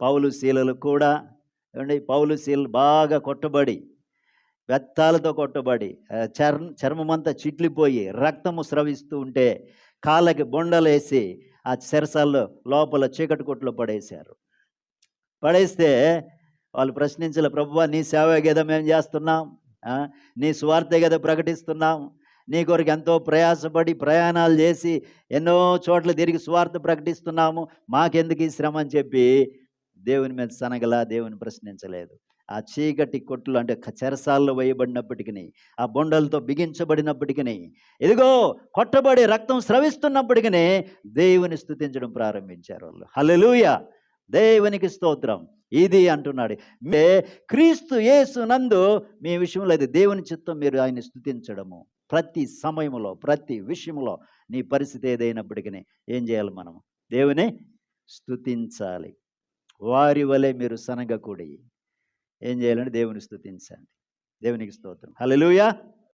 పౌలు శీలలు కూడా ఏమండి? పౌలు శీలలు బాగా కొట్టబడి వ్యర్థాలతో కొట్టబడి చర్మ చర్మమంతా చిట్లిపోయి రక్తము స్రవిస్తూ ఉంటే కాళ్ళకి బొండలేసి ఆ చెరసాల్లో లోపల చీకటి కొట్లో పడేశారు. పడేస్తే వాళ్ళు ప్రశ్నించలే ప్రభువా నీ సేవ కదా మేము చేస్తున్నాం నీ స్వార్థ కదా ప్రకటిస్తున్నాం నీ కొరకు ఎంతో ప్రయాసపడి ప్రయాణాలు చేసి ఎన్నో చోట్ల తిరిగి స్వార్థ ప్రకటిస్తున్నాము? మాకెందుకు ఈ శ్రమ? అని చెప్పి దేవుని మీద సనగల దేవుని ప్రశ్నించలేదు. ఆ చీకటి కొట్లు అంటే క- చెరసాల్లో వేయబడినప్పటికీ ఆ బొండలతో బిగించబడినప్పటికీ ఇదిగో కొట్టబడి రక్తం స్రవిస్తున్నప్పటికీ దేవుని స్థుతించడం ప్రారంభించారు వాళ్ళు. హలలుయ దేవునికి స్తోత్రం. ఇది అంటున్నాడు. మే క్రీస్తు యేసు నందు మీ విషయంలో అది దేవుని చిత్తం మీరు ఆయన స్థుతించడము ప్రతి సమయంలో ప్రతి విషయంలో నీ పరిస్థితి ఏదైనప్పటికీ ఏం చేయాలి మనం? దేవుని స్థుతించాలి వారి వలె మీరు సనగకూడి ఏం చేయాలంటే దేవుని స్థుతించండి. దేవునికి స్తోత్రం. హలో